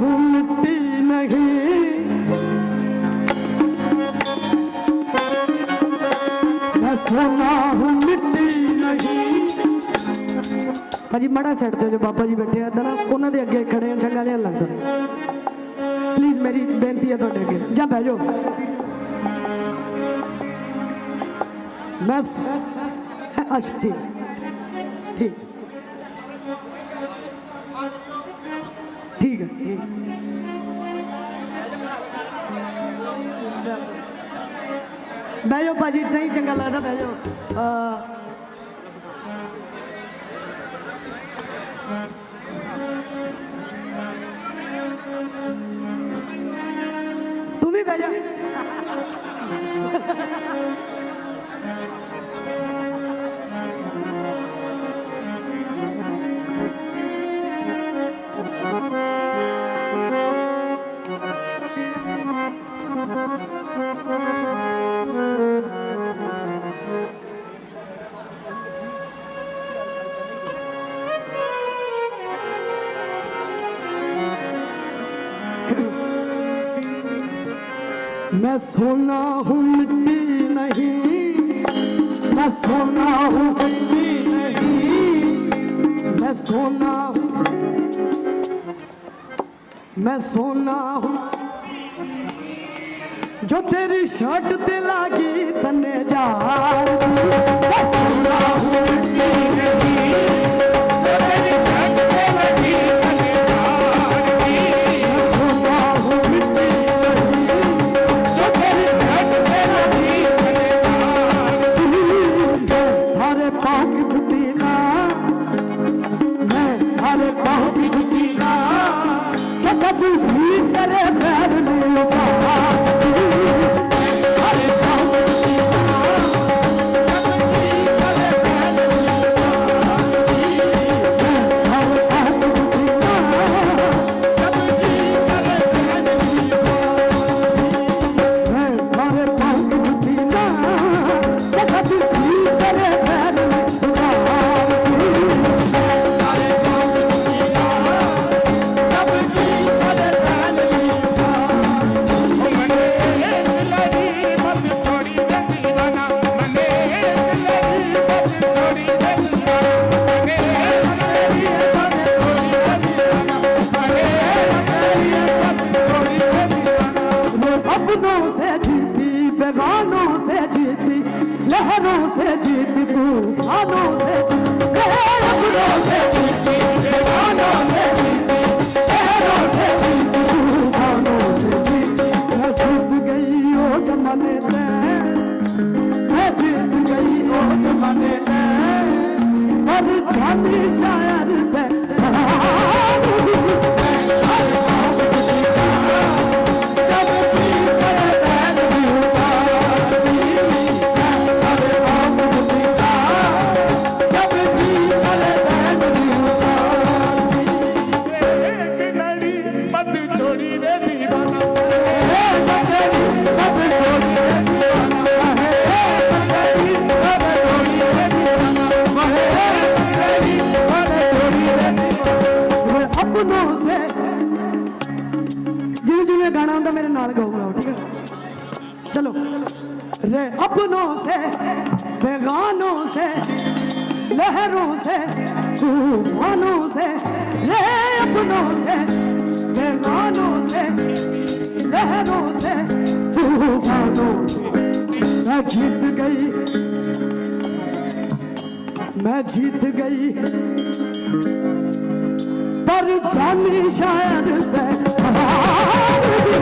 ਹੂੰ ਮਿੱਟੀ ਨਹੀਂ। ਮੈਂ ਸੋਨਾ ਹੂੰ ਮਿੱਟੀ ਨਹੀਂ। ਭਾਜੀ, ਮੜਾ ਸੈੱਟ ਤੇ ਜੋ ਬਾਬਾ ਜੀ ਬੈਠੇ ਆ ਨਾ ਉਹਨਾਂ ਦੇ ਅੱਗੇ ਖੜੇ ਆ, ਚੰਗਾ ਨਹੀਂ ਲੱਗਦਾ। ਪਲੀਜ਼ ਮੇਰੀ ਬੇਨਤੀ ਹੈ ਤੁਹਾਡੇ ਅੱਗੇ। ਜਾਂ ਬਹਿ ਜਾਓ। ਮੈਂ ਅਸ਼ਟੀ ਠੀਕ। ਠੀਕ ਠੀਕ ਹੈ ਠੀਕ ਬਹਿ ਜਾਓ ਭਾਜੀ ਨਹੀਂ ਚੰਗਾ ਲੱਗਦਾ ਬਹਿ ਜਾਓ ਅਹ ਤੂੰ ਵੀ मैं सोना हूँ मिट्टी नहीं मैं सोना हूँ मिट्टी नहीं मैं सोना हूँ मैं सोना हूँ जो तेरी शर्ट ते लागी तने जार लहरों से जीती तूफानों से जीती वे अपनों से जीती बेगानों से ਜਿਵੇਂ ਗਾਣਾ ਹੁੰਦਾ ਮੇਰੇ ਨਾਲ ਗਾਊਗਾ ਠੀਕ ਹੈ ਚਲੋ रे अपनों से बेगानों से लहरों से तूफानों से रे अपनों से बेगानों से लहरों से तूफानों से मैं जीत गई मैं जीत गई पर जानी शायद तय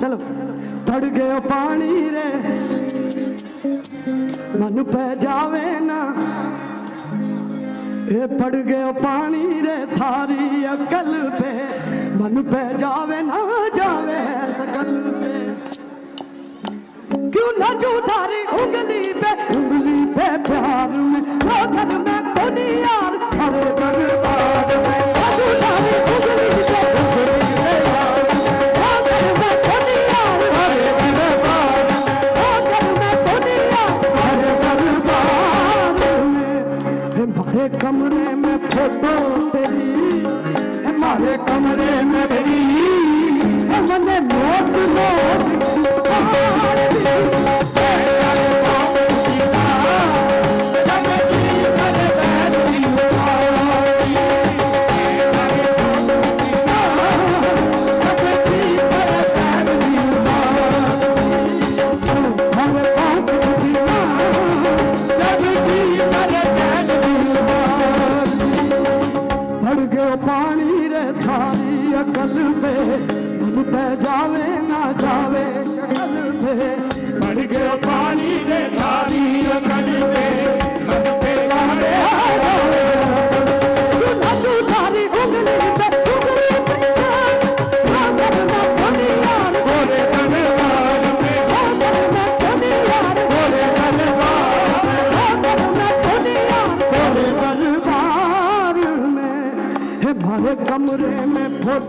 ਚਲੋ। ਤੜ ਗਏ ਪਾਣੀ ਰੇ। ਮਨ ਪੈ ਜਾਵੇ ਨਾ। ਇਹ ਪੜ ਗਏ ਪਾਣੀ ਰੇ, ਥਾਰੀ ਅਕਲ ਪੇ। ਮਨ ਪੈ ਜਾਵੇ ਨਾ, ਜਾਵੇ ਸਕਲ ਪੇ। ਕਿਉਂ ਨਾ ਜੂ ਥਾਰੀ ਉਂਗਲੀ? हमारे कमरे में फोटो तेरी हमारे कमरे में मेरी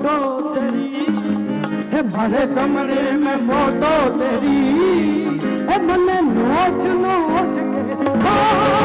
फोटो तेरी है भरे कमरे में फोटो तेरी है मन नोच नोच के